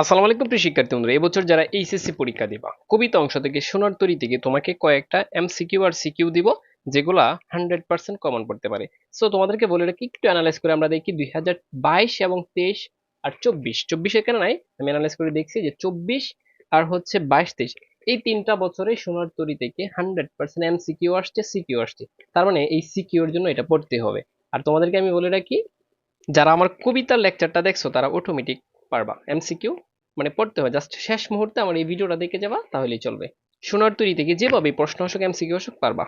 আসসালামু আলাইকুম প্রিয় শিক্ষার্থী বন্ধুরা এবছর যারা এইচএসসি পরীক্ষা দিবা, কবিতা অংশ থেকে সোনার তরি থেকে তোমাকে কয়েকটা এমসিকিউ আর সিকিউ দিব, যেগুলা হান্ড্রেড পার্সেন্ট কমন পড়তে পারে। সো তোমাদেরকে বলে রাখি, একটু অ্যানালাইজ করে আমরা দেখি দুই হাজার বাইশ এবং তেইশ আর চব্বিশ। চব্বিশ এখানে নাই? আমি অ্যানালাইজ করে দেখছি যে চব্বিশ আর হচ্ছে বাইশ, তেইশ, এই তিনটা বছরে সোনার তরি থেকে হান্ড্রেড পার্সেন্ট এমসিকিউ আসছে, সিকিউ আসছে। তার মানে এই সিকিউর জন্য এটা পড়তে হবে। আর তোমাদেরকে আমি বলে রাখি, যারা আমার কবিতার লেকচারটা দেখছ, তারা অটোমেটিক পারবা এমসিকিউ মানে পড়তে হয় জাস্ট শেষ মুহূর্তে আমার এই ভিডিওটা দেখে যাবা, তাহলেই চলবে। সোনার তৈরি থেকে যেভাবে প্রশ্ন আসুক এমসিকিউ আসুক, পারবা।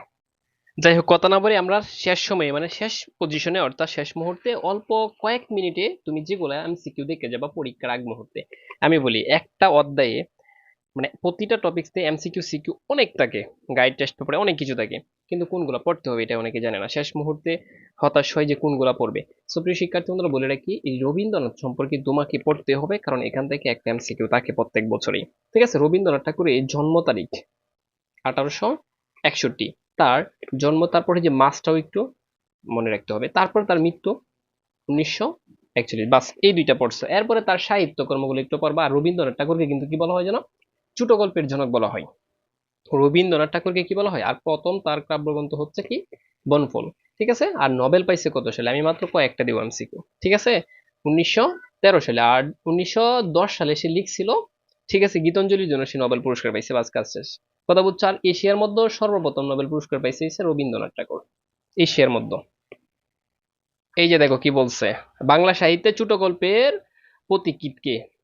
যাই হোক, কথা না বলে আমরা শেষ সময়ে মানে শেষ পজিশনে অর্থাৎ শেষ মুহূর্তে, অল্প কয়েক মিনিটে তুমি যেগুলো এমসিকিউ দেখে যাবা পরীক্ষার আগ মুহূর্তে। আমি বলি, একটা অধ্যায়ে মানে প্রতিটা টপিক্সতে এমসিকিউ সিকিউ অনেক থাকে। গাইড টেস্ট পেপারে অনেক কিছু থাকে। কিন্তু কোনগুলো পড়তে হবে এটা অনেকে জানে না। শেষ মুহূর্তে হতাশ হয় যে কোনগুলো পড়বে। সো প্রিয় শিক্ষার্থী, বন্ধুরা, বলে রাখি, এই রবীন্দ্রনাথ সম্পর্কে তোমাকে পড়তে হবে, কারণ এখান থেকে একটা এমসিকিউ থাকে প্রত্যেক বছরই। ঠিক আছে? রবীন্দ্রনাথ ঠাকুরের জন্ম তারিখ আঠারোশো একষট্টি। তার জন্ম, তারপরে যে মাসটাও একটু মনে রাখতে হবে। তারপর তার মৃত্যু উনিশশো একচল্লিশ। বাস, এই দুইটা পড়ছো। এরপরে তার সাহিত্য কর্মগুলো একটু পড়বা। আর রবীন্দ্রনাথ ঠাকুরকে কিন্তু কি বলা হয় যেন? ছোট গল্পের জনক বলা হয়। রবীন্দ্রনাথ ঠাকুরকে কি বলা হয়? আর প্রথম তার কাব্যগ্রন্থ হচ্ছে কি? বনফল। ঠিক আছে? আর নোবেল পাইছে কত সালে? আমি মাত্র কয়েকটা দিব এমসিকিউ। ঠিক আছে? উনিশশো তেরো সালে। আর উনিশশো দশ সালে সে লিখছিল, ঠিক আছে, গীতাঞ্জলির জন্য সে নোবেল পুরস্কার পাইছে, বাস কাজ শেষ। কথা বলছে, আর এশিয়ার মধ্যে সর্বপ্রথম নোবেল পুরস্কার পাইছে রবীন্দ্রনাথ ঠাকুর। এশিয়ার মধ্যে। এই যে দেখো কি বলছে। বাংলা সাহিত্যে ছোট গল্পের প্রতীকীটকে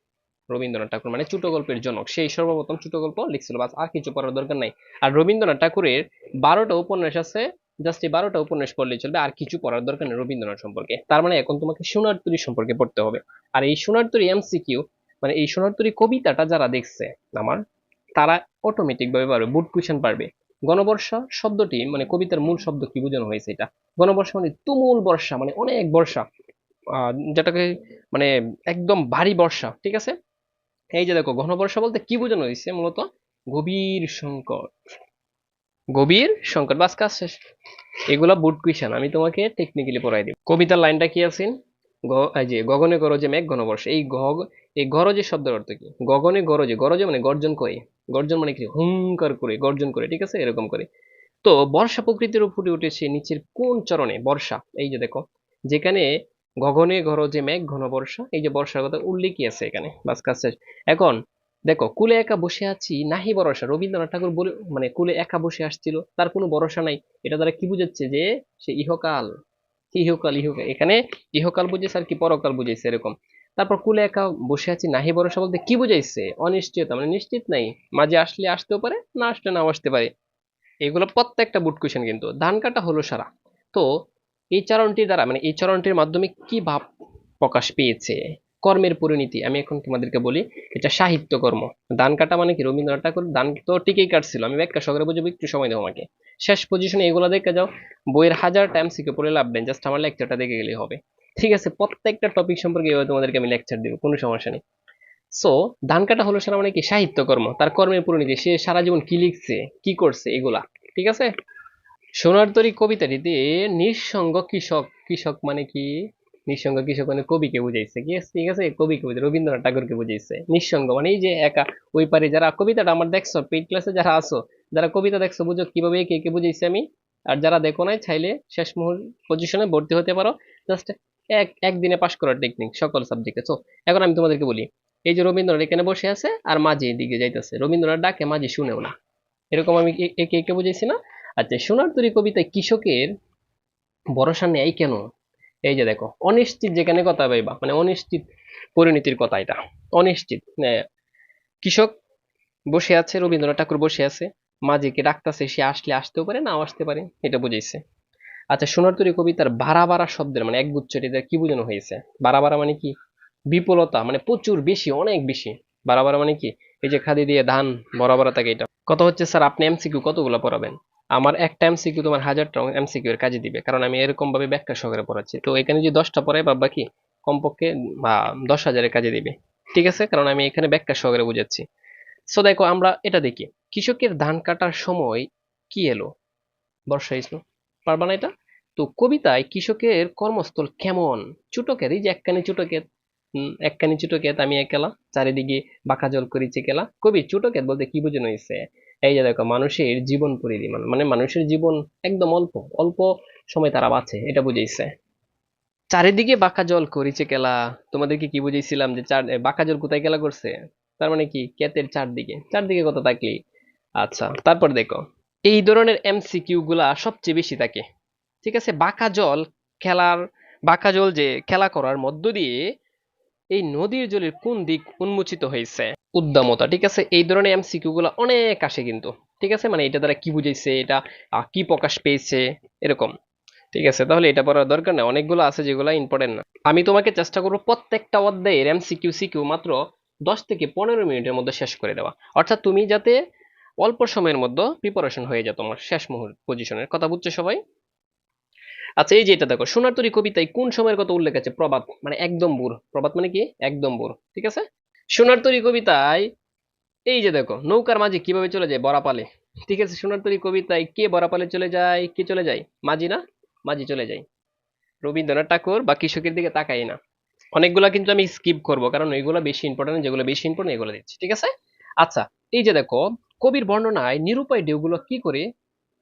রবীন্দ্রনাথ ঠাকুর মানে ছোট গল্পের জনক, সেই সর্বপ্রথম ছোট গল্প লিখছিল, বাস আর কিছু পড়ার দরকার নাই। আর রবীন্দ্রনাথ ঠাকুরের বারোটা উপন্যাস আছে জাস্ট এই বারোটা উপন্যাস পড়লেই চলবে, আর কিছু পড়ার দরকার নেই রবীন্দ্রনাথ সম্পর্কে। তার মানে এখন তোমাকে সোনার তরী সম্পর্কে পড়তে হবে। আর এই সোনার তরী এমসিকিউ মানে এই সোনার তরী কবিতাটা যারা দেখছে আমার, তারা অটোমেটিক ভাবে পারবে বুট কুইশন পারবে। গণবর্ষা শব্দটি মানে কবিতার মূল শব্দ কি বোঝানো হয়েছে এটা? গণবর্ষা মানে তুমুল বর্ষা মানে অনেক বর্ষা যেটাকে মানে একদম ভারী বর্ষা, ঠিক আছে? এই যে দেখো, ঘনবর্ষা বলতে কি বোঝানো হয়েছে? মূলত গভীর সংকট। গভীর সংকট, বাস কাজ শেষ। এগুলা বুট কুইশন আমি তোমাকে টেকনিক্যালি পড়াই দিব। কবিতার লাইনটা কি আছে? যে, গগনে গরজে মেঘ, ঘনবর্ষ। এই গগ, এই গরজে শব্দের অর্থ কি? গগনে গরজে গরজে মানে গর্জন করে। গর্জন মানে কি? হুঙ্কার করে, গর্জন করে, ঠিক আছে? এরকম করে। তো বর্ষা প্রকৃতির ফুটে উঠেছে নিচের কোন চরণে? বর্ষা। এই যে দেখো, যেখানে গগনে গরজে মেঘ, ঘন বর্ষা, এই যে বর্ষার কথা উল্লেখই আছে এখানে, বাস কাজ শেষ। এখন, দেখো, কুলে একা বসে আছি, নাহি ভরসা। রবীন্দ্রনাথ ঠাকুর বলে মানে কুলে একা বসে আসছিল, তার কোনো ভরসা নাই। এটা দ্বারা কি বুঝাচ্ছে যে, সে ইহকাল। ইহকাল ইহকাল? এখানে ইহকাল বুঝেছে আর কি পরকাল বুঝেছে এরকম। তারপর কুলে একা বসে আছি, নাহি ভরসা বলতে কি বুঝাইছে? অনিশ্চয়তা মানে নিশ্চিত নাই। মাঝে আসলে আসতেও পারে, না আসলে নাও আসতে পারে। এগুলো প্রত্যেকটা বুট কোয়েশন কিন্তু। ধান কাটা হলো সারা। তো এই চরণটির দ্বারা মানে এই চরণটির মাধ্যমে কি ভাব প্রকাশ পেয়েছে? কর্মের পরিণতি, আমি এখন তোমাদেরকে বলি, এটা সাহিত্য কর্ম। ধান কাটা মানে কি? রবীন্দ্রনাথ ঠাকুর ধান তো টিকেই কাটছিল। আমি ব্যাখ্যা সহকারে বুঝব, একটু সময় দেবো আমাকে। শেষ পজিশনে এগুলো দেখে যাও। বইয়ের হাজার টাইম শিখে পড়ে লাভ নেই। জাস্ট আমার লেকচারটা দেখে গেলেই হবে। ঠিক আছে, প্রত্যেকটা টপিক সম্পর্কে এভাবে তোমাদেরকে আমি লেকচার দিব, কোনো সমস্যা নেই। সো ধান কাটা হলো সারা মানে কি? সাহিত্য কর্ম। তার কর্মের পরিণতি। সে সারা জীবন কি লিখছে, কি করছে, এগুলা। ঠিক আছে? সোনার তরী কবিতাটিতে নিঃসঙ্গ কৃষক কৃষক মানে কি? নিঃসঙ্গ কৃষক মানে কবিকে বুঝাইছে। কি ঠিক আছে? কবিকে বুঝাই রবীন্দ্রনাথ ঠাকুরকে বুঝাইছে। নিঃসঙ্গ মানে এই যে একা, ওই পারে যারা, কবিতাটা আমার দেখছ পেইড ক্লাসে যারা আসো যারা কবিতা দেখছ, বুঝো কীভাবে কে কে বুঝাইছে আমি। আর যারা দেখো নাই, চাইলে শেষ মুহূর্ত পজিশনে ভর্তি হতে পারো। জাস্ট এক, একদিনে পাশ করার টেকনিক সকল সাবজেক্টে তো এখন আমি তোমাদেরকে বলি, এই যে রবীন্দ্রনাথ এখানে বসে আছে, আর মাঝি এদিকে যাইতেছে। রবীন্দ্রনাথ ডাকে, মাঝি শুনেও না। এরকম আমি একে একে বুঝাইছি না। আচ্ছা সোনার তরী কবিতায় কৃষকের ভরসা নেয় কেন? এই যে দেখো, অনিশ্চিত যেখানে কথা পাইবা মানে অনিশ্চিত পরিণতির কথা এটা, অনিশ্চিত। কৃষক বসে আছে, রবীন্দ্রনাথ ঠাকুর বসে আছে, মাঝিকে ডাকতেছে, সে আসলে আসতেও পারে, নাও আসতে পারে, এটা বুঝাইছে। আচ্ছা সোনার তরী কবিতার বাড়া বাড়া শব্দের মানে এক গুচ্ছ এটা কি বোঝানো হয়েছে? বাড়া বাড়া মানে কি? বিপুলতা মানে প্রচুর বেশি, অনেক বেশি। বাড়া বাড়া মানে কি? এই যে খাদি দিয়ে ধান বড় বড় থাকে এটা। কত হচ্ছে, স্যার, আপনি এমসিকিউ কতগুলো পড়াবেন? আমার একটা এমসিকিউ তোমার হাজারটা এমসিকিউ এর কাজে দিবে, কারণ আমি এরকম ভাবে ব্যাখ্যা সহকারে পড়াচ্ছি। তো এখানে যদি দশটা পড়াই বা বাকি কমপক্ষে দশ হাজারের কাজে দিবে। ঠিক আছে? কারণ আমি এখানে ব্যাখ্যা সহকারে বুঝাচ্ছি। সো দেখো, আমরা এটা দেখি। কৃষকের ধান কাটার সময় কি এলো? বর্ষা এসলো। পারবা না এটা? তো কবিতায় কৃষকের কর্মস্থল কেমন? চুটকের, এই যে একখানি চুটকের একখানি ছোট ক্ষেত আমি একেলা, চারিদিকে বাঁকা জল করিছে কেলা কবি ছোট ক্ষেত বলতে কি বোঝানো হয়েছে? এই যে দেখো, মানুষের জীবন পরিমান মানে মানুষের জীবন একদম অল্প অল্প সময় তারা বাঁচে, এটা বুঝাইছে। চারিদিকে বাঁকা জল করিছে কেলা। তোমাদেরকে কি বুঝাইছিলাম যে চার বাঁকা জল কোথায় কেলা করছে? তার মানে কি, ক্ষেতের চারদিকে। চারদিকে কত থাকলি। আচ্ছা তারপর দেখো, এই ধরনের এমসিকিউ গুলা সবচেয়ে বেশি থাকে। ঠিক আছে? বাঁকা জল খেলার, বাঁকা জল যে খেলা করার মধ্য দিয়ে এই নদীর জলের কোন দিক উন্মোচিত হয়েছে? উদ্দামতা, ঠিক আছে? এই ধরনের এমসিকিউ গুলা অনেক আসে কিন্তু, ঠিক আছে? মানে এটা দ্বারা কি বুঝাইছে, এটা কি প্রকাশ পেয়েছে, এরকম, ঠিক আছে? তাহলে এটা পড়ার দরকার নেই, অনেকগুলো আছে যেগুলো ইম্পর্টেন্ট না। আমি তোমাকে চেষ্টা করব প্রত্যেকটা অধ্যায়ের এমসিকিউ সিকিউ মাত্র দশ থেকে পনেরো মিনিটের মধ্যে শেষ করে দেওয়া। অর্থাৎ তুমি যাতে অল্প সময়ের মধ্যে প্রিপারেশন হয়ে যায় তোমার শেষ মুহূর্ত পজিশনের কথা বুঝছ সবাই? আচ্ছা এই যে এটা দেখো, সোনার তরী কবিতায় কোন সময়ের কথা উল্লেখ আছে? প্রবাদ মানে একদম বুর প্রবাদ মানে কি? একদম বুর ঠিক আছে? সোনার তরী কবিতায়, এই যে দেখো, নৌকার মাঝি কীভাবে চলে যায়? বরাপালে ঠিক আছে? সোনার তরী কবিতায় কে বরাপালে চলে যায়? কে চলে যায়? মাঝি না? মাঝি চলে যায়। রবীন্দ্রনাথ ঠাকুর বা কৃষকের দিকে তাকাই না। অনেকগুলা কিন্তু আমি স্কিপ করব, কারণ ওইগুলো বেশি ইম্পর্টেন্ট যেগুলো বেশি ইম্পর্টেন্ট এগুলো দিচ্ছি। ঠিক আছে? আচ্ছা এই যে দেখো, কবির বর্ণনায় নিরুপায় ঢেউগুলো কি করে?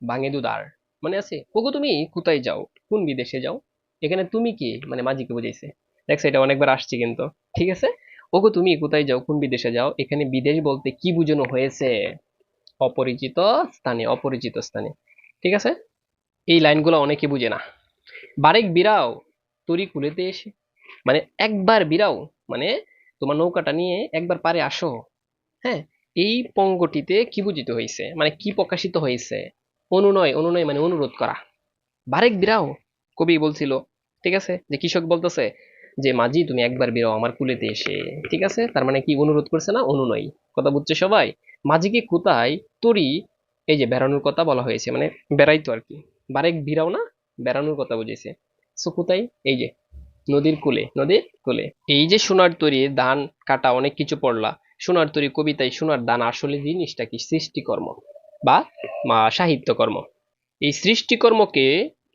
ভাঙে দুদার মানে আছে? ওগো তুমি কোথায় যাও? কোন বিদেশে যাও? এখানে তুমি কি? মানে মাঝিকে বুঝাইছে। দেখছ, এটা অনেকবার আসছে কিন্তু। ঠিক আছে? ওগো তুমি কোথায় যাও? কোন বিদেশে যাও? এখানে বিদেশ বলতে কি বুঝানো হয়েছে? অপরিচিত স্থানে অপরিচিত স্থানে। ঠিক আছে? এই লাইনগুলো অনেকে বুঝে না। বারেক বিরাও তরি কুলেতে এসে মানে একবার বিরাও মানে তোমার নৌকাটা নিয়ে একবার পারে আসো। হ্যাঁ? এই পঙ্গটিতে কি বুঝিত হয়েছে? মানে কি প্রকাশিত হয়েছে? অনুনয় অনুনয় মানে অনুরোধ করা। বারেক বিরাও কবি বলছিল, ঠিক আছে? যে কৃষক বলতেছে যে, মাঝি, তুমি একবার বেরো আমার কুলেতে এসে। ঠিক আছে? তার মানে কি অনুরোধ করছে না? অনুনয়। কথা বুঝছে সবাই? মাঝিকে কোথায়? তরি, এই যে বেড়ানোর কথা বলা হয়েছে মানে বেড়াইতো আর কি। বারেক বিরাও না, বেড়ানোর কথা বুঝেছে। সো কোথায়? এই যে, নদীর কূলে নদীর কূলে। এই যে সোনার তরী, ধান, কাটা, অনেক কিছু পড়লা। সোনার তরী কবিতায় সোনার দান আসলে জিনিসটা কি? সৃষ্টিকর্ম। বা সাহিত্যকর্ম। এই সৃষ্টিকর্মকে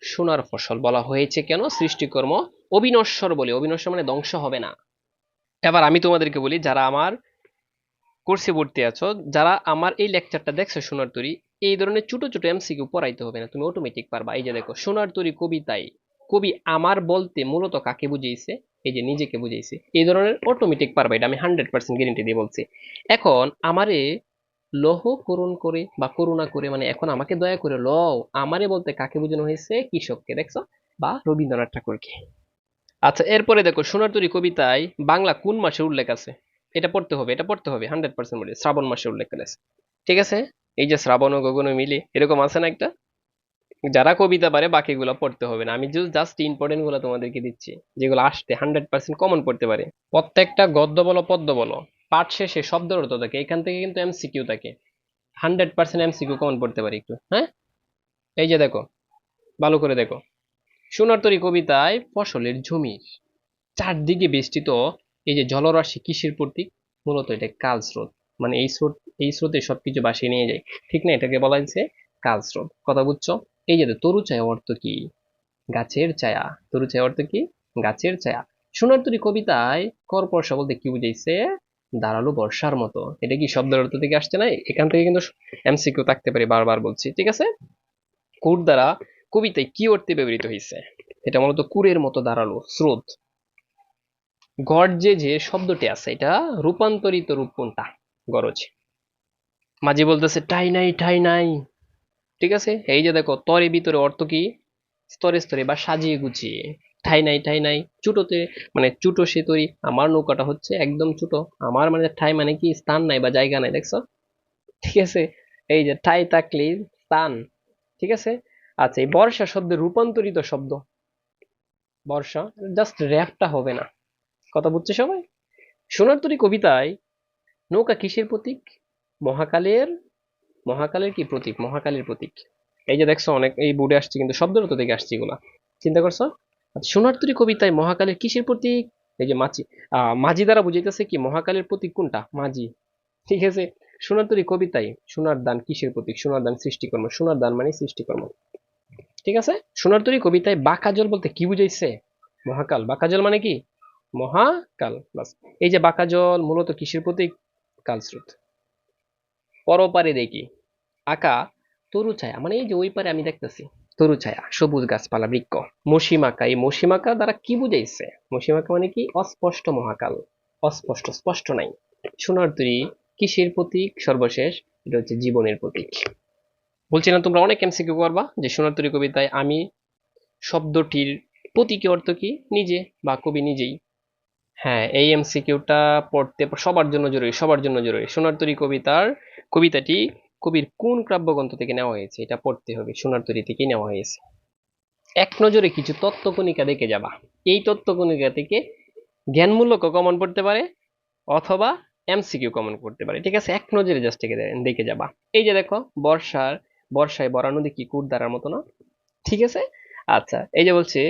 সোনার ফসল বলা হয়েছে কেন? সৃষ্টিকর্ম অবিনশ্বর বলে। অবিনশ্বর মানে ধ্বংস হবে না। এবার আমি তোমাদেরকে বলি, যারা আমার কোর্সে ভর্তি আছো, যারা আমার এই লেকচারটা দেখছ, সোনার তরী, এই ধরনের ছোট ছোট এমসিকিউ পড়াইতে হবে না। তুমি অটোমেটিক পারবা। এই যে দেখো, সোনার তরী কবিতায়, কবি আমার বলতে মূলত কাকে বুঝিয়েছে এই যে নিজেকে বুঝিয়েছে এই ধরনের অটোমেটিক পারবা। এটা আমি হান্ড্রেড পার্সেন্ট গ্যারেন্টি দিয়ে বলছি। এখন আমারে লহ করুণ করে বা করুণা করে মানে এখন আমাকে দয়া করে লও, আমারে বলতে কাকে বোঝানো হয়েছে? কৃষককে, দেখছ? বা রবীন্দ্রনাথ ঠাকুরকে। আচ্ছা এরপরে দেখো, সোনার তরী কবিতায় বাংলা কোন মাসে উল্লেখ আছে? এটা পড়তে হবে, এটা পড়তে হবে হান্ড্রেড পার্সেন্ট বলে, শ্রাবণ মাসে উল্লেখ করেছে ঠিক আছে? এই যে শ্রাবণ ও গগন মিলে, এরকম আছে না একটা? যারা কবিতা পারে, বাকিগুলো পড়তে হবে না। আমি জাস্ট ইম্পর্টেন্টগুলো তোমাদেরকে দিচ্ছি, যেগুলো আসতে হান্ড্রেড পার্সেন্ট কমন পড়তে পারে। প্রত্যেকটা গদ্য বলো, পদ্য বলো। পাঠ শেষে শব্দের অর্থ থাকে এখান থেকে কিন্তু এমসিকিউ থাকে হান্ড্রেড পার্সেন্ট এমসিকিউ কমন পড়তে পারি একটু হ্যাঁ? এই যে দেখো, ভালো করে দেখো। সোনার তরী কবিতায় ফসলের জমির চারদিকে বেষ্টিত এই যে জলরাশি কিসের প্রতীক? মূলত এটা কাল স্রোত মানে এই স্রোত, এই স্রোতে সবকিছু বাসিয়ে নিয়ে যায়। ঠিক না? এটাকে বলা হয়েছে কাল স্রোত। কথা বুঝছ? এই যে তরু ছায়া অর্থ কি? গাছের ছায়া। তরু ছায়া অর্থ কি? গাছের ছায়া। সোনার তরী কবিতায় করপর্ষা বলতে কি বুঝাইছে? দাঁড়াল বর্ষার মতো। এটা কি শব্দের অর্থ থেকে আসছে না এখান থেকে কিন্তু এমসিকিউ থাকতে পারে বারবার বলছি, ঠিক আছে? কুর দ্বারা কবিতায় কি অর্থে ব্যবহৃত হয়েছে এটা মূলত কুরের মতো দাঁড়াল, স্রোত। গর্জে যে শব্দটি আছে, এটা রূপান্তরিত রূপ কোনটা? গরজ। মাঝে বলতেছে, ঠাই নাই ঠাই নাই। ঠিক আছে? এই যে দেখো, তরে ভিতরে অর্থ কি? স্তরে স্তরে বা সাজিয়ে গুছিয়ে। ঠাই নাই ঠাই নাই। চুটোতে মানে চুটো সে তৈরি আমার নৌকাটা হচ্ছে একদম চুটো। আমার মানে ঠাই মানে কি, স্থান নাই বা জায়গা নাই, দেখছ? ঠিক আছে? এই যে ঠাই থাকলে স্থান, ঠিক আছে? আচ্ছা এই বর্ষা শব্দের রূপান্তরিত শব্দ। বর্ষা জাস্ট র্যাপটা হবে না। কথা বুঝছে সবাই? সোনার তরী কবিতায়, নৌকা কিসের প্রতীক? মহাকালের মহাকালের কি প্রতীক? মহাকালের প্রতীক। এই যে দেখছ, অনেক, এই বোর্ডে আসছে, কিন্তু শব্দের অর্থ থেকে আসছে এগুলা। চিন্তা করছ? আচ্ছা, সোনার তরী কবিতায় মহাকালের কিসের প্রতীক? এই যে মাছি মাঝি দ্বারা বুঝাইতেছে কি মহাকালের প্রতীক কোনটা? মাঝি। ঠিক আছে? সোনার তরী কবিতায় সোনার দান কিসের প্রতীক? সোনার দান সৃষ্টিকর্ম। সোনার দান মানে সৃষ্টিকর্ম। ঠিক আছে? সোনার তরী কবিতায় বাঁকা জল বলতে কি বুঝাইছে? মহাকাল। বাঁকা জল মানে কি? মহাকাল। বাস। এই যে বাঁকা জল মূলত কিসের প্রতীক? কালস্রোত। পরপারে দেখি। আঁকা তরু ছায়া। মানে এই যে ওই পারে আমি দেখতেছি। তরু ছায়া সবুজ গাছপালা বৃক্ষ। মসিমাকা এই মসিমাকা দ্বারা কি বুঝাইছে? মসিমাকা মানে কি? অস্পষ্ট মহাকাল। অস্পষ্ট, স্পষ্ট নাই। সোনার তৈরি কিসের প্রতীক? সর্বশেষ, এটা হচ্ছে জীবনের প্রতীক। বলছিলাম তোমরা অনেক এমসিকিউ করবা যে সোনার তৈরি কবিতায় আমি শব্দটির প্রতীকী অর্থ কি? নিজে বা কবি নিজেই। হ্যাঁ এই এমসিকিউটা পড়তে সবার জন্য জরুরি, সবার জন্য জরুরি। সোনার তরী কবিতার, কবিতাটি কবির কোন কাব্যগ্রন্থ থেকে নেওয়া হয়েছে? এটা পড়তে হবে, সোনার তরী থেকে নেওয়া হয়েছে। এক নজরে কিছু তত্ত্বকণিকা দেখে যাবা। এই তত্ত্বকণিকা থেকে জ্ঞানমূলক কমন পড়তে পারে অথবা এমসিকিউ কমন করতে পারে। ঠিক আছে? এক নজরে জাস্ট দেখে যাবা। এই যে দেখো, বর্ষার, বর্ষায় বরা নদী কি কুট দ্বারার মতো না? ঠিক আছে? আচ্ছা এই যে বলছে,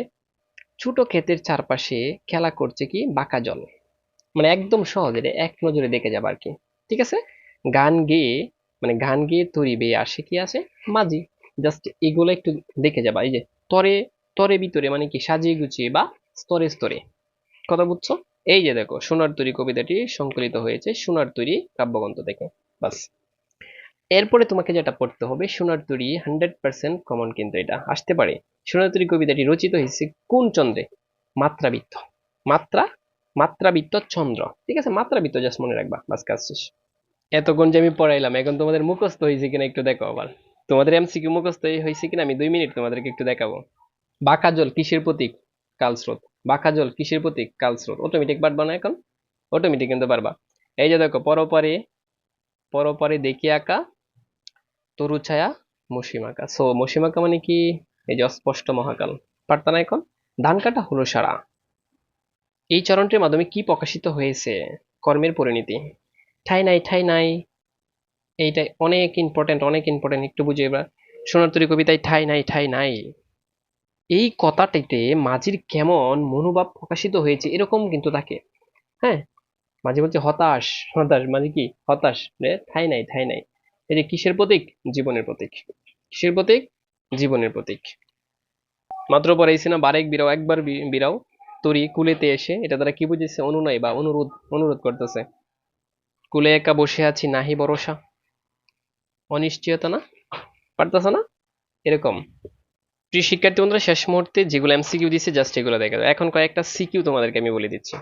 ছোট ক্ষেতের চারপাশে খেলা করছে কি? বাঁকা জল। মানে একদম সহজ এক নজরে দেখে যাবে আর কি। ঠিক আছে? গান গেয়ে মানে গান গেয়ে তরি বেয়ে আসে কি আসে মাঝি। জাস্ট এগুলো একটু দেখে যাবা, এই যে তরে তরে ভিতরে মানে কি, সাজিয়ে গুছিয়ে বা স্তরে স্তরে। কথা বুঝছ? এই যে দেখো, সোনার তরি কবিতাটি সংকলিত হয়েছে, সোনার তরি কাব্যগ্রন্থ থেকে। বাস। এরপরে তোমাকে যেটা পড়তে হবে, সোনার তরি হান্ড্রেড পার্সেন্ট কমন কিন্তু এটা। আসতে পারে। সোনার তরি কবিতাটি রচিত হয়েছে কোন চন্দ্রে? মাত্রাবৃত্ত। মাত্রা? মাত্রাবৃত্ত চন্দ্র। ঠিক আছে? মাত্রাবৃত্ত জাস্ট মনে রাখবা। বাস, কাজ শেষ। এতক্ষণ যে আমি পড়াইলাম, এখন তোমাদের মুখস্থ হয়েছে কিনা একটু দেখো আবার। তোমাদের এমসিকিউ মুখস্থ হয়েছে কিনা আমি দুই মিনিট তোমাদেরকে একটু দেখাবো। বাঁকা জল কিসের প্রতীক? কালস্রোত বাঁকা জল কিসের প্রতীক? কালস্রোত অটোমেটিক পারবা না এখন। অটোমেটিক কিন্তু পারবা এই যে দেখো, পরপরে পরপরে দেখি আঁকা, তরু ছায়া মসিমাকা সো মসিমাকা মানে কি? এই যে অস্পষ্ট মহাকাল। পারতা না এখন। ধান কাটা হলো সারা। এই চরণটির মাধ্যমে কি প্রকাশিত হয়েছে? কর্মের পরিণতি। ঠাই নাই ঠাই নাই। এইটাই অনেক ইম্পর্টেন্ট অনেক ইম্পর্টেন্ট একটু বুঝে এবার। সোনার তরী কবিতায় ঠাই নাই ঠাই নাই। এই কথাটিতে মাঝির কেমন মনোভাব প্রকাশিত হয়েছে এরকম কিন্তু থাকে হ্যাঁ? মাঝে বলছে, হতাশ হতাশ। মানে কি? হতাশ ঠাই নাই ঠাই নাই। এই যে কিসের প্রতীক? জীবনের প্রতীক। কিসের প্রতীক? জীবনের প্রতীক। মাত্র পড়াইছি না, বারেক বিরাও, একবার বিরাও। তরি কুলেতে এসে, এটা তারা কি বুঝেছে? অনুনয় বা অনুরোধ অনুরোধ করতেছে। কুলে একা বসে আছি, নাহি ভরসা। অনিশ্চয়তা না? পারতেছ না? এরকম। প্রিয় শিক্ষার্থী বন্ধুরা, শেষ মুহূর্তে যেগুলো এমসিকিউ দিচ্ছে জাস্ট এগুলো দেখা যায় এখন কয়েকটা সিকিউ তোমাদেরকে আমি বলে দিচ্ছি।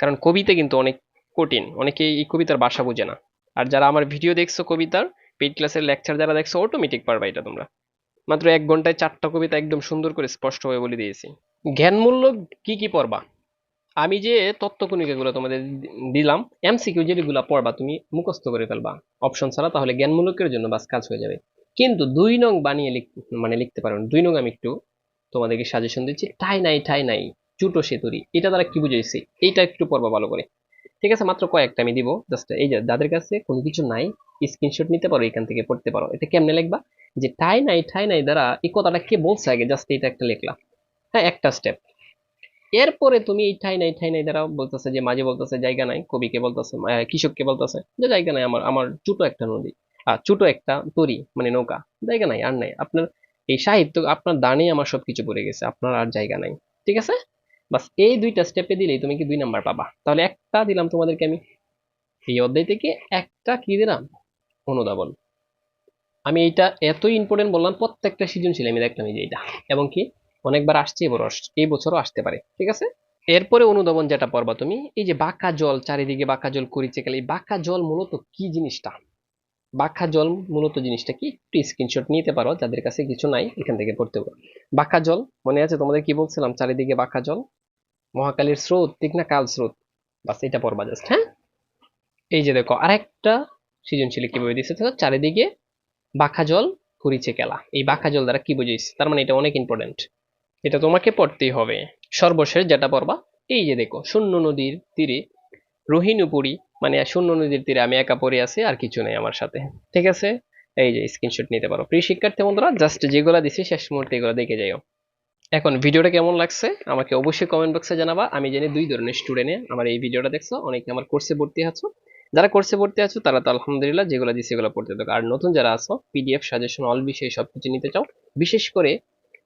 কারণ কবিতা কিন্তু অনেক কঠিন অনেকে এই কবিতার বাসা বুঝে না। আর যারা আমার ভিডিও দেখছ কবিতার পেইড ক্লাসের লেকচার যারা দেখছ অটোমেটিক পারবা এটা তোমরা। মাত্র এক ঘন্টায় চারটা কবিতা একদম সুন্দর করে স্পষ্ট হয়ে বলে দিয়েছি। জ্ঞানমূল্য কি কি পড়বা? আমি যে তত্ত্বকণিকাগুলো তোমাদের দিলাম, এমসিকিউ যেগুলো পড়বা তুমি মুখস্থ করে ফেলবা। অপশন ছাড়া তাহলে জ্ঞানমূলকের জন্য বাস কাজ হয়ে যাবে। কিন্তু দুই নং বানিয়ে মানে লিখতে পারবেন দুই নং আমি একটু তোমাদেরকে সাজেশন দিচ্ছি। ঠাই নাই ঠাই নাই, চুটো সেতুরি, এটা তারা কি বুঝেছি এইটা একটু পড়বা ভালো করে। ঠিক আছে, মাত্র কয়েকটা আমি দিব। জাস্ট এই যে, যাদের কাছে কোনো কিছু নাই স্ক্রিনশট নিতে পারো, এখান থেকে পড়তে পারো। এটা কেমনে লিখবা? যে ঠাই নাই ঠাই নাই দ্বারা এই কথাটা কে বলছে আগে? জাস্ট এটা একটা লিখলাম। হ্যাঁ একটা স্টেপ এরপরে তুমি এই ঠাই নাই ঠাই নাই দ্বারা বলতেছে যে, মাঝে বলতেছে, জায়গা নাই। কবিকে বলতেছে কৃষককে বলতেছে যে জায়গা নাই আমার আমার ছোট একটা নদী আর ছোট একটা তরি মানে নৌকা, জায়গা নাই, আর নাই। আপনার এই সাহিত্য, আপনার দানে আমার সবকিছু পড়ে গেছে, আপনার আর জায়গা নাই। ঠিক আছে? বাস, এই দুইটা স্টেপে দিলেই তুমি কি দুই নাম্বার পাবা? তাহলে একটা দিলাম তোমাদেরকে আমি। এই অধ্যায় থেকে একটা কি দিলাম? অনুদাবন আমি এইটা এতই ইম্পর্টেন্ট বললাম, প্রত্যেকটা সৃজনশীল, আমি দেখলাম এই যে এটা এবং কি? অনেকবার আসছে, এবার এই বছরও আসতে পারে, ঠিক আছে? এরপরে অনুধাবন যেটা পড়বা তুমি, এই যে বাঁকা জল, চারিদিকে বাঁকা জল করিছে গেলে এই বাঁকা জল মূলত কি জিনিসটা? বাঁকা জল মূলত জিনিসটা কি? একটু স্ক্রিনশট নিতে পারো, যাদের কাছে কিছু নাই, এখান থেকে পড়তে পারো বাঁকা জল, মনে আছে তোমাদের কি বলছিলাম? চারিদিকে বাঁকা জল, মহাকালীর স্রোত না কাল স্রোত? বাস এটা পড়বা জাস্ট হ্যাঁ? এই যে দেখো, আরেকটা সৃজনশীল কীভাবে দিচ্ছে দেখো, চারিদিকে বাঁকা জল করিছে খেলা এই বাঁকা জল দ্বারা কি বুঝিস তার মানে এটা অনেক ইম্পর্টেন্ট এটা তোমাকে পড়তেই হবে। সর্বশেষ যেটা পড়বা, এই যে দেখো, শূন্য নদীর তীরে, রোহিণীপুরি মানে শূন্য নদীর তীরে আমি একা পড়ে আছি, আর কিছু নেই আমার সাথে। ঠিক আছে? এই যে স্ক্রিনশট নিতে পারো। প্রিয় শিক্ষার্থী বন্ধুরা জাস্ট যেগুলো দিছি, শেষ মুহূর্তে এগুলো দেখে যাইও। এখন ভিডিওটা কেমন লাগছে, আমাকে অবশ্যই কমেন্ট বক্সে জানাবা। আমি জানি দুই ধরনের স্টুডেন্টে আমার এই ভিডিওটা দেখছ, অনেকে আমার কোর্সে ভর্তি আছো। যারা কোর্সে ভর্তি আছো, তারা তো আলহামদুলিল্লাহ যেগুলো দিচ্ছে সেগুলো পড়তে থাকো। আর নতুন যারা আছো পিডিএফ সাজেশন অল বিষয়ে সবকিছু নিতে চাও, বিশেষ করে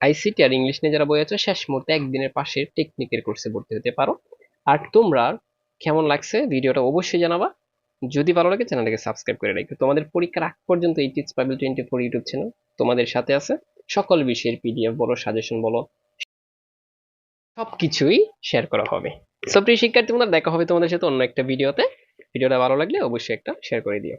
আইসিটি আর ইংলিশ নিয়ে যারা বই আছো, শেষ মুহূর্তে একদিনের পাশে টেকনিকের কোর্সে ভর্তি হতে পারো। আর তোমরা কেমন লাগছে ভিডিওটা অবশ্যই জানাবা। যদি ভালো লাগে, চ্যানেলটাকে সাবস্ক্রাইব করে রাখো। তোমাদের পরীক্ষার আগ পর্যন্ত এই tips Pabel twenty four YouTube channel তোমাদের সাথে আছে। সকল বিষয়ের পিডিএফ বলো সাজেশন বলো, সবকিছুই শেয়ার করা হবে। সো প্রিয় শিক্ষার্থী বন্ধুরা, দেখা হবে তোমাদের সাথে অন্য একটা ভিডিওতে ভিডিওটা ভালো লাগলে অবশ্যই একটা শেয়ার করে দিও।